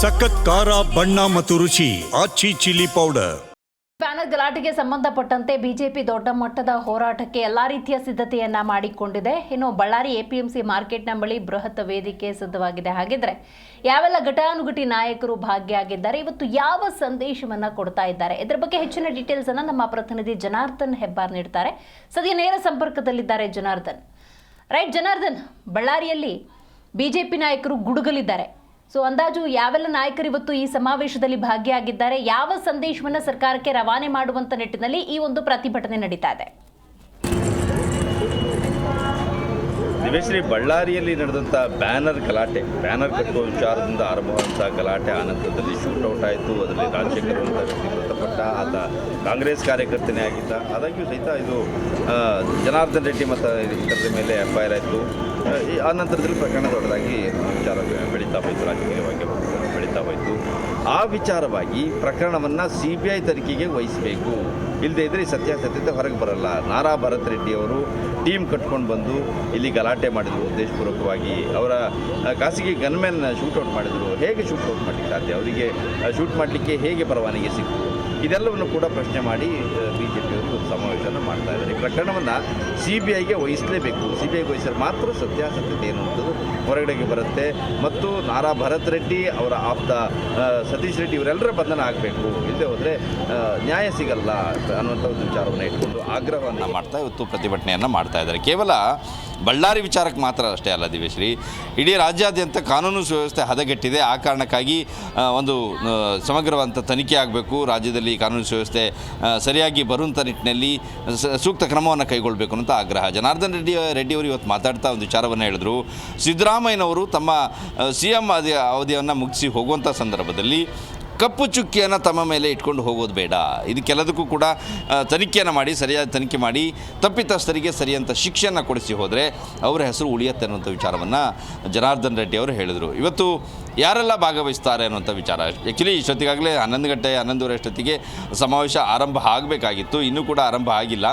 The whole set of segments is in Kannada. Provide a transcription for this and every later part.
ಸಖತ್ ಖಾರ, ಬಣ್ಣ ಮತ್ತು ರುಚಿ, ಆಚಿ ಚಿಲ್ಲಿ ಪೌಡರ್. ಬ್ಯಾನರ್ ಗಲಾಟೆಗೆ ಸಂಬಂಧಪಟ್ಟಂತೆ ಬಿಜೆಪಿ ದೊಡ್ಡ ಮಟ್ಟದ ಹೋರಾಟಕ್ಕೆ ಎಲ್ಲಾ ರೀತಿಯ ಸಿದ್ಧತೆಯನ್ನ ಮಾಡಿಕೊಂಡಿದೆ. ಇನ್ನು ಬಳ್ಳಾರಿ ಎಪಿಎಂಸಿ ಮಾರ್ಕೆಟ್ನ ಬಳಿ ಬೃಹತ್ ವೇದಿಕೆ ಸಿದ್ಧವಾಗಿದೆ. ಹಾಗಿದ್ರೆ ಯಾವೆಲ್ಲ ಘಟಾನುಘಟಿ ನಾಯಕರು ಭಾಗಿಯಾಗಿದ್ದಾರೆ, ಇವತ್ತು ಯಾವ ಸಂದೇಶವನ್ನ ಕೊಡ್ತಾ ಇದ್ದಾರೆ? ಇದರ ಬಗ್ಗೆ ಹೆಚ್ಚಿನ ಡೀಟೇಲ್ಸ್ ಅನ್ನ ನಮ್ಮ ಪ್ರತಿನಿಧಿ ಜನಾರ್ದನ್ ಹೆಬ್ಬಾರ್ ನೀಡ್ತಾರೆ. ಸದ್ಯ ನೇರ ಸಂಪರ್ಕದಲ್ಲಿದ್ದಾರೆ ಜನಾರ್ದನ್. ರೈಟ್ ಜನಾರ್ದನ್, ಬಳ್ಳಾರಿಯಲ್ಲಿ ಬಿಜೆಪಿ ನಾಯಕರು ಗುಡುಗಲಿದ್ದಾರೆ. ಸೊ ಅಂದಾಜು ಯಾವೆಲ್ಲ ನಾಯಕರು ಇವತ್ತು ಈ ಸಮಾವೇಶದಲ್ಲಿ ಭಾಗಿಯಾಗಿದ್ದಾರೆ, ಯಾವ ಸಂದೇಶವನ್ನು ಸರ್ಕಾರಕ್ಕೆ ರವಾನೆ ಮಾಡುವಂತ ನಿಟ್ಟಿನಲ್ಲಿ ಈ ಒಂದು ಪ್ರತಿಭಟನೆ ನಡೀತಾ ಇದೆ? ದಿವೇಶ್ರೀ ಬಳ್ಳಾರಿಯಲ್ಲಿ ನಡೆದಂಥ ಬ್ಯಾನರ್ ಗಲಾಟೆ, ಬ್ಯಾನರ್ ಕಟ್ಟುವ ವಿಚಾರದಿಂದ ಆರಂಭವಾದಂಥ ಗಲಾಟೆ ಆನಂತರದಲ್ಲಿ ಶೂಟೌಟ್ ಆಯಿತು. ಅದರಲ್ಲಿ ರಾಜಶೇಖರ್ ಅಂತ ವ್ಯಕ್ತಿ ಮೃತಪಟ್ಟ. ಆತ ಕಾಂಗ್ರೆಸ್ ಕಾರ್ಯಕರ್ತನೇ ಆಗಿದ್ದ. ಆದಾಗ್ಯೂ ಸಹಿತ ಇದು ಜನಾರ್ದನ್ ರೆಡ್ಡಿ ಮತ್ತು ಇದರ ಮೇಲೆ ಎಫ್ ಐ ಆಯಿತು. ಆ ನಂತರದಲ್ಲಿ ಪ್ರಕರಣ ದೊಡ್ಡದಾಗಿ ವಿಚಾರ ಬೆಳೀತಾ ಬಂತು ರಾಜಕೀಯವಾಗಿ. ಬೆಳೀತಾ ಹೋಯಿತು. ಆ ವಿಚಾರವಾಗಿ ಪ್ರಕರಣವನ್ನು ಸಿ ಬಿ ಐ ತನಿಖೆಗೆ ವಹಿಸಬೇಕು. ಇಲ್ಲದೇ ಇದ್ದರೆ ಸತ್ಯಾಸತ್ಯತೆ ಹೊರಗೆ ಬರಲ್ಲ. ನಾರಾ ಭರತ್ ರೆಡ್ಡಿ ಅವರು ಟೀಮ್ ಕಟ್ಕೊಂಡು ಬಂದು ಇಲ್ಲಿ ಗಲಾಟೆ ಮಾಡಿದರು ಉದ್ದೇಶಪೂರ್ವಕವಾಗಿ. ಅವರ ಖಾಸಗಿ ಗನ್ಮೆನ್ ಶೂಟೌಟ್ ಮಾಡಿದರು. ಹೇಗೆ ಶೂಟೌಟ್ ಮಾಡಲಿಕ್ಕೆ ಸಾಧ್ಯ? ಅವರಿಗೆ ಶೂಟ್ ಮಾಡಲಿಕ್ಕೆ ಹೇಗೆ ಪರವಾನಗಿ ಸಿಕ್ತು? ಇದೆಲ್ಲವನ್ನು ಕೂಡ ಪ್ರಶ್ನೆ ಮಾಡಿ ಬಿ ಜೆ ಪಿಯವರು ಸಮಾವೇಶನ ಮಾಡ್ತಾ ಇದ್ದಾರೆ. ಈ ಪ್ರಕರಣವನ್ನು ಸಿ ಬಿ ಐಗೆ ವಹಿಸಲೇಬೇಕು. ಸಿ ಬಿ ಐಗೆ ವಹಿಸಿದ್ರೆ ಮಾತ್ರ ಸತ್ಯಾಸತ್ಯತೆ ಏನು ಅನ್ನೋದು ಹೊರಗಡೆಗೆ ಬರುತ್ತೆ. ಮತ್ತು ನಾರಾ ಭರತ್ ರೆಡ್ಡಿ ಅವರ ಆಪ್ತ ಸತೀಶ್ ರೆಡ್ಡಿ ಇವರೆಲ್ಲರ ಬಂಧನ ಆಗಬೇಕು. ಇಲ್ಲದೆ ಹೋದರೆ ನ್ಯಾಯ ಸಿಗಲ್ಲ ಅನ್ನುವಂಥ ಒಂದು ವಿಚಾರವನ್ನು ಇಟ್ಕೊಂಡು ಆಗ್ರಹವನ್ನು ಮಾಡ್ತಾ ಇವತ್ತು ಪ್ರತಿಭಟನೆಯನ್ನು ಮಾಡ್ತಾ ಇದ್ದಾರೆ. ಕೇವಲ ಬಳ್ಳಾರಿ ವಿಚಾರಕ್ಕೆ ಮಾತ್ರ ಅಷ್ಟೇ ಅಲ್ಲ ದಿವ್ಯಶ್ರೀ. ಇಡೀ ರಾಜ್ಯಾದ್ಯಂತ ಕಾನೂನು ಸುವ್ಯವಸ್ಥೆ ಹದಗೆಟ್ಟಿದೆ. ಆ ಕಾರಣಕ್ಕಾಗಿ ಒಂದು ಸಮಗ್ರವಾದಂಥ ತನಿಖೆ ಆಗಬೇಕು. ರಾಜ್ಯದಲ್ಲಿ ಕಾನೂನು ಸುವ್ಯವಸ್ಥೆ ಸರಿಯಾಗಿ ಬರುವಂಥ ನಿಟ್ಟಿನಲ್ಲಿ ಸೂಕ್ತ ಕ್ರಮವನ್ನು ಕೈಗೊಳ್ಳಬೇಕು ಅಂತ ಆಗ್ರಹ. ಜನಾರ್ದನ್ ರೆಡ್ಡಿ ರೆಡ್ಡಿ ಅವರು ಇವತ್ತು ಮಾತಾಡ್ತಾ ಒಂದು ವಿಚಾರವನ್ನು ಹೇಳಿದ್ರು. ಸಿದ್ದರಾಮಯ್ಯನವರು ತಮ್ಮ ಸಿ ಎಂ ಅವಧಿಯನ್ನು ಮುಗಿಸಿ ಹೋಗುವಂಥ ಸಂದರ್ಭದಲ್ಲಿ ಕಪ್ಪು ಚುಕ್ಕಿಯನ್ನು ತಮ್ಮ ಮೇಲೆ ಇಟ್ಕೊಂಡು ಹೋಗೋದು ಬೇಡ. ಇದಕ್ಕೆಲ್ಲದಕ್ಕೂ ಕೂಡ ತನಿಖೆಯನ್ನು ಮಾಡಿ, ಸರಿಯಾದ ತನಿಖೆ ಮಾಡಿ, ತಪ್ಪಿತಸ್ಥರಿಗೆ ಸರಿಯಂಥ ಶಿಕ್ಷೆಯನ್ನು ಕೊಡಿಸಿ ಹೋದರೆ ಅವರ ಹೆಸರು ಉಳಿಯುತ್ತೆ ಅನ್ನುವಂಥ ವಿಚಾರವನ್ನು ಜನಾರ್ದನ್ ರೆಡ್ಡಿ ಅವರು ಹೇಳಿದರು. ಇವತ್ತು ಯಾರೆಲ್ಲ ಭಾಗವಹಿಸ್ತಾರೆ ಅನ್ನುವಂಥ ವಿಚಾರ. ಆ್ಯಕ್ಚುಲಿ ಇಷ್ಟೊತ್ತಿಗಾಗಲೇ ಹನ್ನೊಂದು ಗಂಟೆ ಹನ್ನೊಂದುವರೆ ಅಷ್ಟೊತ್ತಿಗೆ ಸಮಾವೇಶ ಆರಂಭ ಆಗಬೇಕಾಗಿತ್ತು. ಇನ್ನೂ ಕೂಡ ಆರಂಭ ಆಗಿಲ್ಲ.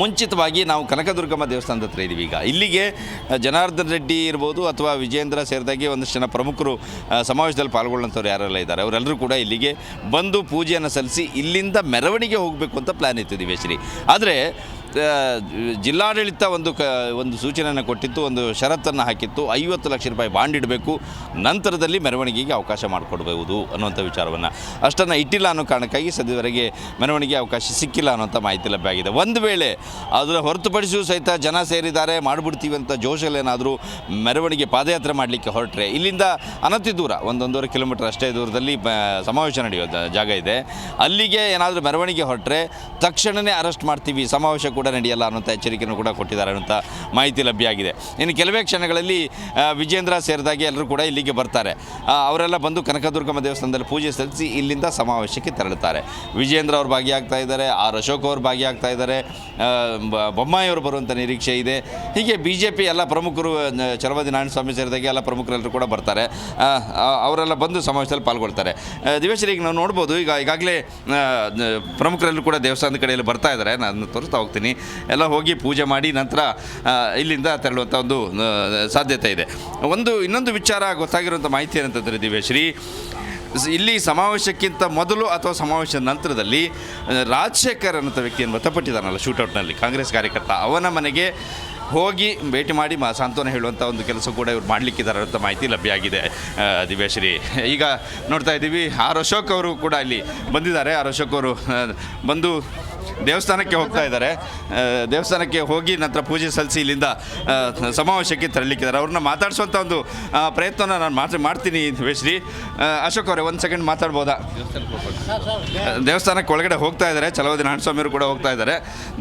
ಮುಂಚಿತವಾಗಿ ನಾವು ಕನಕದುರ್ಗಮ್ಮ ದೇವಸ್ಥಾನದ ಹತ್ರ ಇದ್ದೀವಿ ಈಗ. ಇಲ್ಲಿಗೆ ಜನಾರ್ದನ್ ರೆಡ್ಡಿ ಇರ್ಬೋದು ಅಥವಾ ವಿಜೇಂದ್ರ ಸೇರಿದಾಗೆ ಒಂದಷ್ಟು ಜನ ಪ್ರಮುಖರು ಸಮಾವೇಶದಲ್ಲಿ ಪಾಲ್ಗೊಳ್ಳುವಂಥವ್ರು ಯಾರೆಲ್ಲ ಇದ್ದಾರೆ, ಅವರೆಲ್ಲರೂ ಕೂಡ ಇಲ್ಲಿಗೆ ಬಂದು ಪೂಜೆಯನ್ನು ಸಲ್ಲಿಸಿ ಇಲ್ಲಿಂದ ಮೆರವಣಿಗೆ ಹೋಗಬೇಕು ಅಂತ ಪ್ಲ್ಯಾನ್ ಇತ್ತು ದಿವೇಶ್ರೀ ಆದರೆ ಜಿಲ್ಲಾಡಳಿತ ಒಂದು ಕ, ಒಂದು ಸೂಚನೆಯನ್ನು ಕೊಟ್ಟಿತ್ತು, ಒಂದು ಷರತ್ತನ್ನು ಹಾಕಿತ್ತು. ಐವತ್ತು ಲಕ್ಷ ರೂಪಾಯಿ ಬಾಂಡ್ ಇಡಬೇಕು, ನಂತರದಲ್ಲಿ ಮೆರವಣಿಗೆಗೆ ಅವಕಾಶ ಮಾಡಿಕೊಡ್ಬೋದು ಅನ್ನುವಂಥ ವಿಚಾರವನ್ನು. ಅಷ್ಟನ್ನು ಇಟ್ಟಿಲ್ಲ ಅನ್ನೋ ಕಾರಣಕ್ಕಾಗಿ ಸದ್ಯವರೆಗೆ ಮೆರವಣಿಗೆ ಅವಕಾಶ ಸಿಕ್ಕಿಲ್ಲ ಅನ್ನೋಂಥ ಮಾಹಿತಿ ಲಭ್ಯ ಒಂದು ವೇಳೆ ಅದರ ಹೊರತುಪಡಿಸಿಯೂ ಸಹಿತ ಜನ ಸೇರಿದ್ದಾರೆ, ಮಾಡಿಬಿಡ್ತೀವಿ ಅಂತ ಜೋಶಲ್ಲೇನಾದರೂ ಮೆರವಣಿಗೆ ಪಾದಯಾತ್ರೆ ಮಾಡಲಿಕ್ಕೆ ಹೊರಟ್ರೆ, ಇಲ್ಲಿಂದ ಅನತಿ ದೂರ, ಒಂದೊಂದೂವರೆ ಕಿಲೋಮೀಟರ್ ಅಷ್ಟೇ ದೂರದಲ್ಲಿ ಸಮಾವೇಶ ನಡೆಯೋ ಜಾಗ ಇದೆ. ಅಲ್ಲಿಗೆ ಏನಾದರೂ ಮೆರವಣಿಗೆ ಹೊರಟ್ರೆ ತಕ್ಷಣವೇ ಅರೆಸ್ಟ್ ಮಾಡ್ತೀವಿ, ಸಮಾವೇಶ ಕೂಡ ನಡೆಯಲ್ಲ ಅನ್ನೋಂಥ ಎಚ್ಚರಿಕೆಯನ್ನು ಕೂಡ ಕೊಟ್ಟಿದ್ದಾರೆ ಅನ್ನೋಂಥ ಮಾಹಿತಿ ಲಭ್ಯ ಆಗಿದೆ ಇನ್ನು ಕೆಲವೇ ಕ್ಷಣಗಳಲ್ಲಿ ವಿಜೇಂದ್ರ ಸೇರಿದಾಗೆ ಎಲ್ಲರೂ ಕೂಡ ಇಲ್ಲಿಗೆ ಬರ್ತಾರೆ. ಅವರೆಲ್ಲ ಬಂದು ಕನಕದುರ್ಗಮ್ಮ ದೇವಸ್ಥಾನದಲ್ಲಿ ಪೂಜೆ ಸಲ್ಲಿಸಿ ಇಲ್ಲಿಂದ ಸಮಾವೇಶಕ್ಕೆ ತೆರಳುತ್ತಾರೆ. ವಿಜೇಂದ್ರ ಅವರು ಭಾಗಿಯಾಗ್ತಾ ಇದ್ದಾರೆ, ಆರ್ ಅಶೋಕ್ ಅವರು ಭಾಗಿಯಾಗ್ತಾ ಇದ್ದಾರೆ ಬೊಮ್ಮಾಯಿಯವರು ಬರುವಂಥ ನಿರೀಕ್ಷೆ ಇದೆ. ಹೀಗೆ ಬಿ ಜೆ ಪಿ ಎಲ್ಲ ಪ್ರಮುಖರು ನಾರಾಯಣ ನಾರಾಯಣಸ್ವಾಮಿ ಸೇರಿದಾಗೆ ಎಲ್ಲ ಪ್ರಮುಖರೆಲ್ಲರೂ ಕೂಡ ಬರ್ತಾರೆ. ಅವರೆಲ್ಲ ಬಂದು ಸಮಾವೇಶದಲ್ಲಿ ಪಾಲ್ಗೊಳ್ತಾರೆ. ದಿವೇಶರಿಗೆ ಈಗ ನಾವು ನೋಡ್ಬೋದು, ಈಗ ಈಗಾಗಲೇ ಪ್ರಮುಖರೆಲ್ಲರೂ ಕೂಡ ದೇವಸ್ಥಾನದ ಕಡೆಯಲ್ಲಿ ಬರ್ತಾ ಇದ್ದಾರೆ. ನಾನು ತೋರಿಸ್ತಾ ಹೋಗ್ತೀನಿ. ಎಲ್ಲ ಹೋಗಿ ಪೂಜೆ ಮಾಡಿ ನಂತರ ಇಲ್ಲಿಂದ ತೆರಳುವಂಥ ಒಂದು ಸಾಧ್ಯತೆ ಇದೆ. ಒಂದು, ಇನ್ನೊಂದು ವಿಚಾರ ಗೊತ್ತಾಗಿರುವಂಥ ಮಾಹಿತಿ ಏನಂತಂದರೆ ದಿವ್ಯಶ್ರೀ, ಇಲ್ಲಿ ಸಮಾವೇಶಕ್ಕಿಂತ ಮೊದಲು ಅಥವಾ ಸಮಾವೇಶದ ನಂತರದಲ್ಲಿ ರಾಜಶೇಖರ್ ಅನ್ನೋ ವ್ಯಕ್ತಿಯನ್ನು ಮೃತಪಟ್ಟಿದ್ದಾನಲ್ಲ ಶೂಟೌಟ್ನಲ್ಲಿ, ಕಾಂಗ್ರೆಸ್ ಕಾರ್ಯಕರ್ತ, ಅವನ ಮನೆಗೆ ಹೋಗಿ ಭೇಟಿ ಮಾಡಿ ಮಾ, ಸಾಂತ್ವನ ಹೇಳುವಂಥ ಒಂದು ಕೆಲಸ ಕೂಡ ಇವ್ರು ಮಾಡಲಿಕ್ಕಿದ್ದಾರೆ ಅಂತ ಮಾಹಿತಿ ಲಭ್ಯ ಆಗಿದೆ ದಿವ್ಯಾಶ್ರೀ. ಈಗ ನೋಡ್ತಾ ಇದ್ದೀವಿ, ಆರ್ ಅಶೋಕ್ ಅವರು ಕೂಡ ಇಲ್ಲಿ ಬಂದಿದ್ದಾರೆ. ಆರ್ ಅಶೋಕ್ ಅವರು ಬಂದು ದೇವಸ್ಥಾನಕ್ಕೆ ಹೋಗ್ತಾ ಇದ್ದಾರೆ. ದೇವಸ್ಥಾನಕ್ಕೆ ಹೋಗಿ ನಂತರ ಪೂಜೆ ಸಲ್ಲಿಸಿ ಇಲ್ಲಿಂದ ಸಮಾವೇಶಕ್ಕೆ ತೆರಳಿಕ್ಕಿದ್ದಾರೆ ಅವ್ರನ್ನ ಮಾತಾಡಿಸುವಂಥ ಒಂದು ಪ್ರಯತ್ನ ನಾನು ಮಾತು ಮಾಡ್ತೀನಿ ಶ್ರೀ ಅಶೋಕ್ ಅವರೇ, ಒಂದು ಸೆಕೆಂಡ್ ಮಾತಾಡ್ಬೋದಾ? ದೇವಸ್ಥಾನಕ್ಕೆ ಒಳಗಡೆ ಹೋಗ್ತಾ ಇದ್ದಾರೆ. ಸ್ವಾಮಿ ಅವರು ಕೂಡ ಹೋಗ್ತಾ ಇದ್ದಾರೆ.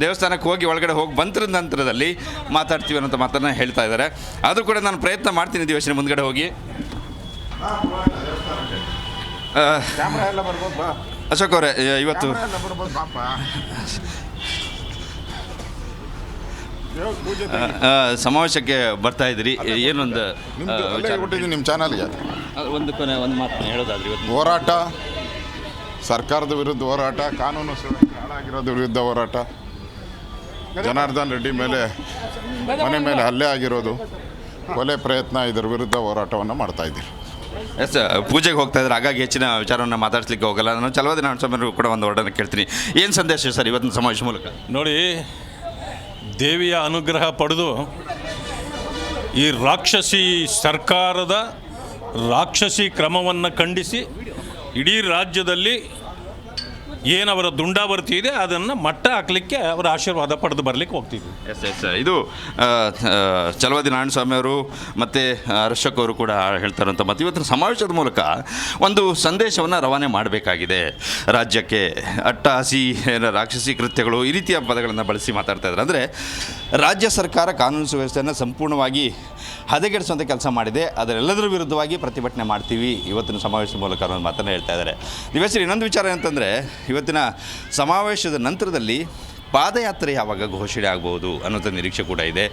ದೇವಸ್ಥಾನಕ್ಕೆ ಹೋಗಿ ಒಳಗಡೆ ಹೋಗಿ ಬಂತರ ನಂತರದಲ್ಲಿ ಮಾತಾಡ್ತೀವಿ ಅನ್ನೋಂಥ ಮಾತನ್ನು ಹೇಳ್ತಾ ಇದ್ದಾರೆ. ಆದರೂ ಕೂಡ ನಾನು ಪ್ರಯತ್ನ ಮಾಡ್ತೀನಿ ದಿವಸನೇ ಮುಂದ್ಗಡೆ ಹೋಗಿ. ಕ್ಯಾಮ್ರಾ ಎಲ್ಲ ಬರ್ಬೋದು ಬಾ ಅಶೋಕ್ ಅವರೇ ಇವತ್ತು ಸಮಾವೇಶಕ್ಕೆ ಬರ್ತಾ ಇದ್ದೀರಿ. ಏನೊಂದು ನಿಮ್ಮ ಚಾನಲ್ಗೆ? ಒಂದು ಕೊನೆ ಒಂದು ಮಾತು ಹೇಳೋದಾದ್ರೆ ಇವತ್ತು ಹೋರಾಟ ಸರ್ಕಾರದ ವಿರುದ್ಧ ಹೋರಾಟ ಕಾನೂನು ಸುವ್ಯವಸ್ಥೆ ಹಾಳಾಗಿರೋದ್ರ ವಿರುದ್ಧ ಹೋರಾಟ. ಜನಾರ್ದನ್ ರೆಡ್ಡಿ ಮೇಲೆ ಮನೆ ಮೇಲೆ ಹಲ್ಲೆ ಆಗಿರೋದು. ಕೊಲೆ ಪ್ರಯತ್ನ ಇದರ ವಿರುದ್ಧ ಹೋರಾಟವನ್ನು ಮಾಡ್ತಾ ಇದ್ದೀರಿ. ಎಸ್ ಪೂಜೆಗೆ ಹೋಗ್ತಾ ಇದ್ದಾರೆ ಹಾಗಾಗಿ ಹೆಚ್ಚಿನ ವಿಚಾರವನ್ನು ಮಾತಾಡ್ಸ್ಲಿಕ್ಕೆ ಹೋಗಲ್ಲ. ನಾನು ಚಲವಾದಿ ನಾರಾಯಣ ಕೂಡ ಒಂದು ವರ್ಡನ್ನು ಕೇಳ್ತೀನಿ. ಏನು ಸಂದೇಶ ಸರ್ ಇವತ್ತಿನ ಸಮಾವೇಶ ಮೂಲಕ? ನೋಡಿ, ದೇವಿಯ ಅನುಗ್ರಹ ಪಡೆದು ಈ ರಾಕ್ಷಸಿ ಸರ್ಕಾರದ ರಾಕ್ಷಸಿ ಕ್ರಮವನ್ನು ಖಂಡಿಸಿ ಇಡೀ ರಾಜ್ಯದಲ್ಲಿ ಏನವರ ದುಂಡಾವರ್ತಿ ಇದೆ, ಅದನ್ನು ಮಟ್ಟ ಹಾಕಲಿಕ್ಕೆ ಅವರ ಆಶೀರ್ವಾದ ಪಡೆದು ಬರಲಿಕ್ಕೆ ಹೋಗ್ತಿದ್ವಿ. ಎಸ್ ಎಸ್ ಇದು ಚಲವಾದಿ ಸ್ವಾಮಿ ಅವರು ಮತ್ತು ಅರ್ಶಕ್ ಅವರು ಕೂಡ ಹೇಳ್ತಾರಂತ ಮತ್ತು ಇವತ್ತಿನ ಸಮಾವೇಶದ ಮೂಲಕ ಒಂದು ಸಂದೇಶವನ್ನು ರವಾನೆ ಮಾಡಬೇಕಾಗಿದೆ. ರಾಜ್ಯಕ್ಕೆ ಅಟ್ಟಹಾಸಿ ರಾಕ್ಷಸಿ ಕೃತ್ಯಗಳು ಈ ರೀತಿಯ ಪದಗಳನ್ನು ಬಳಸಿ ಮಾತಾಡ್ತಾ ಇದ್ದಾರೆ. ಅಂದರೆ ರಾಜ್ಯ ಸರ್ಕಾರ ಕಾನೂನು ಸುವ್ಯವಸ್ಥೆಯನ್ನು ಸಂಪೂರ್ಣವಾಗಿ ಹದಗೆಡಿಸುವಂಥ ಕೆಲಸ ಮಾಡಿದೆ. ಅದರೆಲ್ಲದರ ವಿರುದ್ಧವಾಗಿ ಪ್ರತಿಭಟನೆ ಮಾಡ್ತೀವಿ. ಇವತ್ತಿನ ಸಮಾವೇಶದ ಮೂಲಕ ಅನ್ನೋದು ಮಾತನ್ನು ಹೇಳ್ತಾ ಇದ್ದಾರೆ. ದಿವೇಶ್ವರಿ ಇನ್ನೊಂದು ವಿಚಾರ ಅಂತಂದರೆ ಇವತ್ತಿನ ಸಮಾವೇಶದ ನಂತರದಲ್ಲಿ ಪಾದಯಾತ್ರೆ ಯಾವಾಗ ಘೋಷಣೆ ಆಗ್ಬೋದು ಅನ್ನೋಂಥ ನಿರೀಕ್ಷೆ ಕೂಡ ಇದೆ.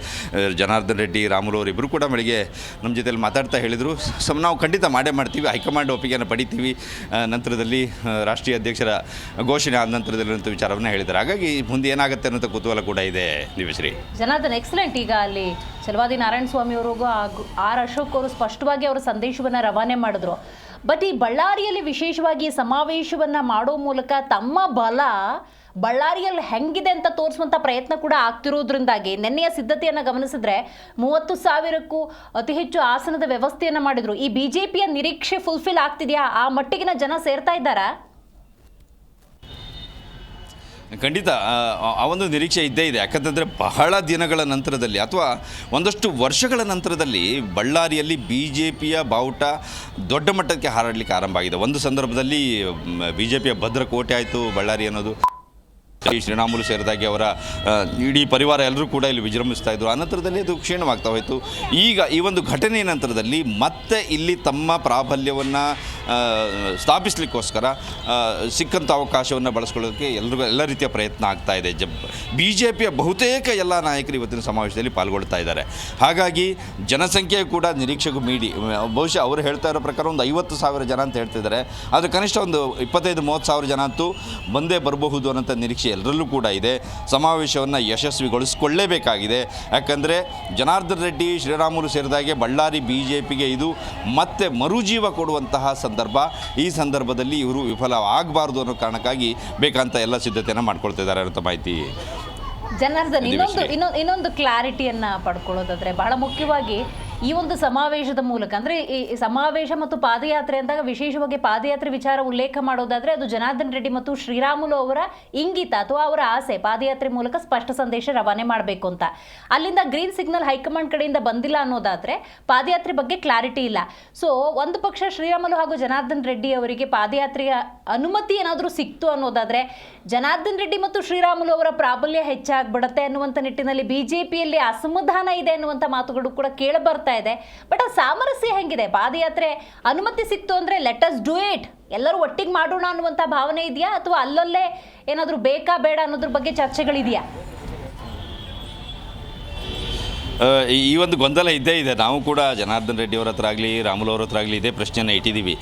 ಜನಾರ್ದನ್ ರೆಡ್ಡಿ, ರಾಮುಲು ಅವರು ಇಬ್ಬರು ಕೂಡ ಬೆಳಿಗ್ಗೆ ನಮ್ಮ ಜೊತೆಯಲ್ಲಿ ಮಾತಾಡ್ತಾ ಹೇಳಿದರು. ಸಮ್, ನಾವು ಖಂಡಿತ ಮಾಡೇ ಮಾಡ್ತೀವಿ, ಹೈಕಮಾಂಡ್ ಒಪ್ಪಿಗೆಯನ್ನು ಪಡಿತೀವಿ. ನಂತರದಲ್ಲಿ ರಾಷ್ಟ್ರೀಯ ಅಧ್ಯಕ್ಷರ ಘೋಷಣೆ ಆದ ನಂತರದಲ್ಲಿ ಅಂತ ವಿಚಾರವನ್ನು ಹೇಳಿದ್ದಾರೆ. ಹಾಗಾಗಿ ಮುಂದೆ ಏನಾಗುತ್ತೆ ಅನ್ನೋಂಥ ಕುತೂಹಲ ಕೂಡ ಇದೆ ದಿವೇಶ್ರೀ ಜನಾರ್ದನ್ ಎಕ್ಸಲೆಂಟ್ ಈಗ ಅಲ್ಲಿ ಚಲವಾದಿ ನಾರಾಯಣ ಸ್ವಾಮಿ ಅವರಿಗೂ ಆರ್ ಅಶೋಕ್ ಅವರು ಸ್ಪಷ್ಟವಾಗಿ ಅವರ ಸಂದೇಶವನ್ನ ರವಾನೆ ಮಾಡಿದ್ರು. ಬಟ್ ಈ ಬಳ್ಳಾರಿಯಲ್ಲಿ ವಿಶೇಷವಾಗಿ ಸಮಾವೇಶವನ್ನು ಮಾಡೋ ಮೂಲಕ ತಮ್ಮ ಬಲ ಬಳ್ಳಾರಿಯಲ್ಲಿ ಹೆಂಗಿದೆ ಅಂತ ತೋರಿಸುವಂತ ಪ್ರಯತ್ನ ಕೂಡ ಆಗ್ತಿರೋದ್ರಿಂದಾಗಿ ನಿನ್ನೆಯ ಸಿದ್ಧತೆಯನ್ನು ಗಮನಿಸಿದ್ರೆ ಮೂವತ್ತು ಸಾವಿರಕ್ಕೂ ಅತಿ ಹೆಚ್ಚು ಆಸನದ ವ್ಯವಸ್ಥೆಯನ್ನ ಮಾಡಿದ್ರು. ಈ ಬಿಜೆಪಿಯ ನಿರೀಕ್ಷೆ ಫುಲ್ಫಿಲ್ ಆಗ್ತಿದೆಯಾ? ಆ ಮಟ್ಟಿಗಿನ ಜನ ಸೇರ್ತಾ ಇದ್ದಾರಾ? ಖಂಡಿತ ಆ, ಒಂದು ನಿರೀಕ್ಷೆ ಇದ್ದೇ ಇದೆ. ಯಾಕಂತಂದರೆ ಬಹಳ ದಿನಗಳ ನಂತರದಲ್ಲಿ ಅಥವಾ ಒಂದಷ್ಟು ವರ್ಷಗಳ ನಂತರದಲ್ಲಿ ಬಳ್ಳಾರಿಯಲ್ಲಿ ಬಿ ಜೆ ಪಿಯ ಬಾವುಟ ದೊಡ್ಡ ಮಟ್ಟಕ್ಕೆ ಹಾರಾಡಲಿಕ್ಕೆ ಆರಂಭ ಆಗಿದೆ. ಒಂದು ಸಂದರ್ಭದಲ್ಲಿ ಬಿ ಜೆ ಪಿಯ ಭದ್ರಕೋಟೆ ಆಯಿತು ಬಳ್ಳಾರಿ ಅನ್ನೋದು. ಈ ಶ್ರೀರಾಮುಲು ಸೇರಿದಾಗೆ ಅವರ ಇಡೀ ಪರಿವಾರ ಎಲ್ಲರೂ ಕೂಡ ಇಲ್ಲಿ ವಿಜೃಂಭಿಸ್ತಾ ಇದ್ರು. ಅನಂತರದಲ್ಲಿ ಅದು ಕ್ಷೀಣವಾಗ್ತಾ ಹೋಯಿತು. ಈಗ ಈ ಒಂದು ಘಟನೆಯ ನಂತರದಲ್ಲಿ ಮತ್ತೆ ಇಲ್ಲಿ ತಮ್ಮ ಪ್ರಾಬಲ್ಯವನ್ನು ಸ್ಥಾಪಿಸಲಿಕ್ಕೋಸ್ಕರ ಸಿಕ್ಕಂಥ ಅವಕಾಶವನ್ನು ಬಳಸ್ಕೊಳ್ಳೋದಕ್ಕೆ ಎಲ್ಲರಿಗೂ ಎಲ್ಲ ರೀತಿಯ ಪ್ರಯತ್ನ ಆಗ್ತಾ ಇದೆ. ಜಬ್ ಬಿ ಜೆ ಪಿಯ ಬಹುತೇಕ ಎಲ್ಲ ನಾಯಕರು ಇವತ್ತಿನ ಸಮಾವೇಶದಲ್ಲಿ ಪಾಲ್ಗೊಳ್ತಾ ಇದ್ದಾರೆ. ಹಾಗಾಗಿ ಜನಸಂಖ್ಯೆ ಕೂಡ ನಿರೀಕ್ಷೆಗೂ ಮೀಡಿ ಬಹುಶಃ ಅವರು ಹೇಳ್ತಾ ಇರೋ ಪ್ರಕಾರ ಒಂದು ಐವತ್ತು ಸಾವಿರ ಜನ ಅಂತ ಹೇಳ್ತಿದ್ದಾರೆ. ಆದರೆ ಕನಿಷ್ಠ ಒಂದು ಇಪ್ಪತ್ತೈದು, ಮೂವತ್ತು ಸಾವಿರ ಜನ ಅಂತೂ ಬಂದೇ ಬರಬಹುದು ಅನ್ನೋಂಥ ನಿರೀಕ್ಷೆ ಎಲ್ಲರಲ್ಲೂ ಕೂಡ ಇದೆ. ಸಮಾವೇಶವನ್ನು ಯಶಸ್ವಿಗೊಳಿಸಿಕೊಳ್ಳೇಬೇಕಾಗಿದೆ. ಯಾಕಂದರೆ ಜನಾರ್ದನ್ ರೆಡ್ಡಿ ಶ್ರೀರಾಮುಲು ಸೇರಿದಾಗೆ ಬಳ್ಳಾರಿ ಬಿ ಜೆ ಪಿಗೆ ಇದು ಮತ್ತೆ ಮರುಜೀವ ಕೊಡುವಂತಹ ಸಂದರ್ಭ. ಈ ಸಂದರ್ಭದಲ್ಲಿ ಇವರು ವಿಫಲ ಆಗಬಾರ್ದು ಅನ್ನೋ ಕಾರಣಕ್ಕಾಗಿ ಬೇಕಂತ ಎಲ್ಲ ಸಿದ್ಧತೆಯನ್ನು ಮಾಡ್ಕೊಳ್ತಿದ್ದಾರೆ ಅಂತ ಮಾಹಿತಿ ಜನಾರ್ದನ್ ಇನ್ನೊಂದು. ಇನ್ನೊಂದು ಇನ್ನೊಂದು ಕ್ಲಾರಿಟಿಯನ್ನ ಪಡ್ಕೊಳ್ಳೋದಾದರೆ ಬಹಳ ಮುಖ್ಯವಾಗಿ ಈ ಒಂದು ಸಮಾವೇಶದ ಮೂಲಕ, ಅಂದ್ರೆ ಈ ಸಮಾವೇಶ ಮತ್ತು ಪಾದಯಾತ್ರೆ ಅಂದಾಗ ವಿಶೇಷವಾಗಿ ಪಾದಯಾತ್ರೆ ವಿಚಾರ ಉಲ್ಲೇಖ ಮಾಡೋದಾದ್ರೆ ಅದು ಜನಾರ್ದನ್ ರೆಡ್ಡಿ ಮತ್ತು ಶ್ರೀರಾಮುಲು ಅವರ ಇಂಗಿತ ಅಥವಾ ಅವರ ಆಸೆ ಪಾದಯಾತ್ರೆ ಮೂಲಕ ಸ್ಪಷ್ಟ ಸಂದೇಶ ರವಾನೆ ಮಾಡಬೇಕು ಅಂತ. ಅಲ್ಲಿಂದ ಗ್ರೀನ್ ಸಿಗ್ನಲ್ ಹೈಕಮಾಂಡ್ ಕಡೆಯಿಂದ ಬಂದಿಲ್ಲ ಅನ್ನೋದಾದ್ರೆ ಪಾದಯಾತ್ರೆ ಬಗ್ಗೆ ಕ್ಲಾರಿಟಿ ಇಲ್ಲ. ಸೊ ಒಂದು ಪಕ್ಷ ಶ್ರೀರಾಮುಲು ಹಾಗೂ ಜನಾರ್ದನ್ ರೆಡ್ಡಿ ಅವರಿಗೆ ಪಾದಯಾತ್ರೆಯ ಅನುಮತಿ ಏನಾದರೂ ಸಿಕ್ತು ಅನ್ನೋದಾದ್ರೆ ಜನಾರ್ದನ್ ರೆಡ್ಡಿ ಮತ್ತು ಶ್ರೀರಾಮುಲು ಅವರ ಪ್ರಾಬಲ್ಯ ಹೆಚ್ಚಾಗ್ಬಿಡತ್ತೆ ಅನ್ನುವಂಥ ನಿಟ್ಟಿನಲ್ಲಿ ಬಿಜೆಪಿಯಲ್ಲಿ ಅಸಮಾಧಾನ ಇದೆ ಅನ್ನುವಂಥ ಮಾತುಗಳು ಕೂಡ ಕೇಳ ಇದೆ. ಬಟ್ ಆ ಸಾಮರಸ್ಯ ಹೆಂಗಿದೆ? ಪಾದಯಾತ್ರೆ ಅನುಮತಿ ಸಿಕ್ತು ಅಂದ್ರೆ ಲೆಟ್ ಅಸ್ ಡೂ ಇಟ್ ಎಲ್ಲರೂ ಒಟ್ಟಿಗೆ ಮಾಡೋಣ ಅನ್ನುವಂಥ ಭಾವನೆ ಇದೆಯಾ? ಅಥವಾ ಅಲ್ಲಲ್ಲೇ ಏನಾದರೂ ಬೇಕಾ ಬೇಡ ಅನ್ನೋದ್ರ ಬಗ್ಗೆ ಚರ್ಚೆಗಳಿದೆಯಾ? ಈ ಒಂದು ಗೊಂದಲ ಇದ್ದೇ ಇದೆ. ನಾವು ಕೂಡ ಜನಾರ್ದನ್ ರೆಡ್ಡಿ ಅವ್ರ ಹತ್ರ ಆಗಲಿ ರಾಮುಲು ಅವ್ರ ಹತ್ರ ಆಗಲಿ ಇದೇ ಪ್ರಶ್ನೆಯನ್ನು ಇಟ್ಟಿದ್ದೀವಿ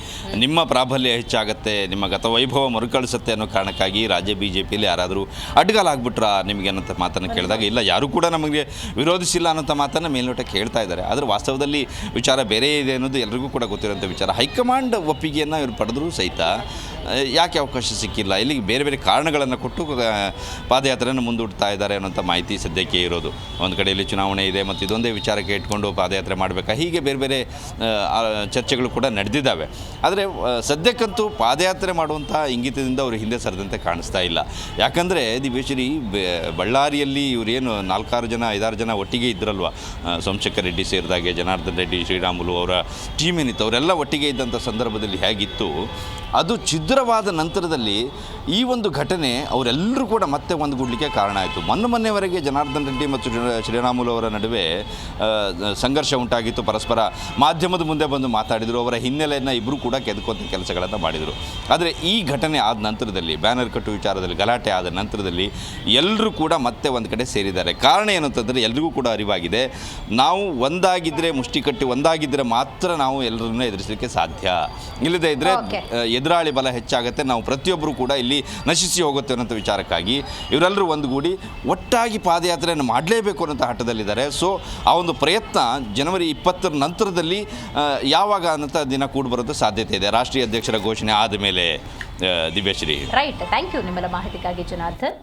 ನಿಮ್ಮ ಪ್ರಾಬಲ್ಯ ಹೆಚ್ಚಾಗುತ್ತೆ ನಿಮ್ಮ ಗತ ವೈಭವ ಮರುಕಳಿಸುತ್ತೆ ಅನ್ನೋ ಕಾರಣಕ್ಕಾಗಿ ರಾಜ್ಯ ಬಿ ಜೆ ಪಿಯಲ್ಲಿ ಯಾರಾದರೂ ಅಡ್ಗಾಲ ಆಗ್ಬಿಟ್ರಾ ನಿಮಗೆ ಅನ್ನೋಂಥ ಮಾತನ್ನು ಕೇಳಿದಾಗ ಇಲ್ಲ ಯಾರೂ ಕೂಡ ನಮಗೆ ವಿರೋಧಿಸಿಲ್ಲ ಅನ್ನೋಂಥ ಮಾತನ್ನು ಮೇಲ್ನೋಟಕ್ಕೆ ಹೇಳ್ತಾ ಇದ್ದಾರೆ. ಆದರೆ ವಾಸ್ತವದಲ್ಲಿ ವಿಚಾರ ಬೇರೆ ಇದೆ ಅನ್ನೋದು ಎಲ್ರಿಗೂ ಕೂಡ ಗೊತ್ತಿರೋಂಥ ವಿಚಾರ. ಹೈಕಮಾಂಡ್ ಒಪ್ಪಿಗೆಯನ್ನು ಇವರು ಪಡೆದರೂ ಸಹಿತ ಯಾಕೆ ಅವಕಾಶ ಸಿಕ್ಕಿಲ್ಲ? ಇಲ್ಲಿಗೆ ಬೇರೆ ಬೇರೆ ಕಾರಣಗಳನ್ನು ಕೊಟ್ಟು ಪಾದಯಾತ್ರೆಯನ್ನು ಮುಂದೂಡ್ತಾ ಇದ್ದಾರೆ ಅನ್ನೋಂಥ ಮಾಹಿತಿ ಸದ್ಯಕ್ಕೆ ಇರೋದು. ಒಂದು ಕಡೆಯಲ್ಲಿ ಚುನಾವಣೆ ಇದೆ ಮತ್ತು ಇದೊಂದೇ ವಿಚಾರಕ್ಕೆ ಇಟ್ಕೊಂಡು ಪಾದಯಾತ್ರೆ ಮಾಡಬೇಕಾ? ಹೀಗೆ ಬೇರೆ ಬೇರೆ ಚರ್ಚೆಗಳು ಕೂಡ ನಡೆದಿದ್ದಾವೆ. ಆದರೆ ಸದ್ಯಕ್ಕಂತೂ ಪಾದಯಾತ್ರೆ ಮಾಡುವಂಥ ಇಂಗಿತದಿಂದ ಅವರು ಹಿಂದೆ ಸರಿದಂತೆ ಕಾಣಿಸ್ತಾ ಇಲ್ಲ. ಯಾಕಂದರೆ ದಿವೇಶ್ವರಿ ಬಳ್ಳಾರಿಯಲ್ಲಿ ಇವರೇನು ನಾಲ್ಕಾರು ಜನ, ಐದಾರು ಜನ ಒಟ್ಟಿಗೆ ಇದ್ರಲ್ವ? ಸೋಮಶೇಖರ್ ರೆಡ್ಡಿ ಸೇರಿದಾಗೆ, ಜನಾರ್ದನ್ ರೆಡ್ಡಿ, ಶ್ರೀರಾಮುಲು ಅವರ ಟೀಮ್ ಏನಿತ್ತು, ಅವರೆಲ್ಲ ಒಟ್ಟಿಗೆ ಇದ್ದಂಥ ಸಂದರ್ಭದಲ್ಲಿ ಹೇಗಿತ್ತು? ಅದು ಛಿದ್ರವಾದ ನಂತರದಲ್ಲಿ ಈ ಒಂದು ಘಟನೆ ಅವರೆಲ್ಲರೂ ಕೂಡ ಮತ್ತೆ ಒಂದುಗೂಡಲಿಕ್ಕೆ ಕಾರಣ ಆಯಿತು. ಮೊನ್ನೆ ಮೊನ್ನೆವರೆಗೆ ಜನಾರ್ದನ್ ರೆಡ್ಡಿ ಮತ್ತು ಶ್ರೀ- ಶ್ರೀರಾಮುಲು ಅವರ ನಡುವೆ ಸಂಘರ್ಷ ಉಂಟಾಗಿತ್ತು. ಪರಸ್ಪರ ಮಾಧ್ಯಮದ ಮುಂದೆ ಬಂದು ಮಾತಾಡಿದರು. ಅವರ ಹಿನ್ನೆಲೆಯನ್ನು ಇಬ್ಬರು ಕೂಡ ಕೆದಕುವಂಥ ಕೆಲಸಗಳನ್ನು ಮಾಡಿದರು. ಆದರೆ ಈ ಘಟನೆ ಆದ ನಂತರದಲ್ಲಿ ಬ್ಯಾನರ್ ಕಟ್ಟು ವಿಚಾರದಲ್ಲಿ ಗಲಾಟೆ ಆದ ನಂತರದಲ್ಲಿ ಎಲ್ಲರೂ ಕೂಡ ಮತ್ತೆ ಒಂದು ಕಡೆ ಸೇರಿದ್ದಾರೆ. ಕಾರಣ ಏನು ಅಂತಂದರೆ ಎಲ್ರಿಗೂ ಕೂಡ ಅರಿವಾಗಿದೆ. ನಾವು ಒಂದಾಗಿದ್ದರೆ ಮುಷ್ಟಿ ಕಟ್ಟಿ ಒಂದಾಗಿದ್ದರೆ ಮಾತ್ರ ನಾವು ಎಲ್ಲರನ್ನೂ ಎದುರಿಸಲಿಕ್ಕೆ ಸಾಧ್ಯ. ಇಲ್ಲದೇ ಇದ್ದರೆ. ಎದುರಾಳಿ ಬಲ ಹೆಚ್ಚಾಗುತ್ತೆ. ನಾವು ಪ್ರತಿಯೊಬ್ಬರು ಕೂಡ ಇಲ್ಲಿ ನಶಿಸಿ ಹೋಗುತ್ತೆ ಅನ್ನೋಂಥ ವಿಚಾರಕ್ಕಾಗಿ ಇವರೆಲ್ಲರೂ ಒಂದುಗೂಡಿ ಒಟ್ಟಾಗಿ ಪಾದಯಾತ್ರೆಯನ್ನು ಮಾಡಲೇಬೇಕು ಅನ್ನೋಂಥ ಹಠದಲ್ಲಿದ್ದಾರೆ. ಸೊ ಆ ಒಂದು ಪ್ರಯತ್ನ ಜನವರಿ ಇಪ್ಪತ್ತರ ನಂತರದಲ್ಲಿ ಯಾವಾಗ ಅನ್ನೋಂಥ ದಿನ ಕೂಡ ಬರೋದು ಸಾಧ್ಯತೆ ಇದೆ. ರಾಷ್ಟ್ರೀಯ ಅಧ್ಯಕ್ಷರ ಘೋಷಣೆ ಆದ ಮೇಲೆ ದಿವ್ಯಶ್ರೀ. ರೈಟ್ ಥ್ಯಾಂಕ್ ಯು ನಿಮ್ಮೆಲ್ಲ ಮಾಹಿತಿಗಾಗಿ ಜನಾರ್ದನ್.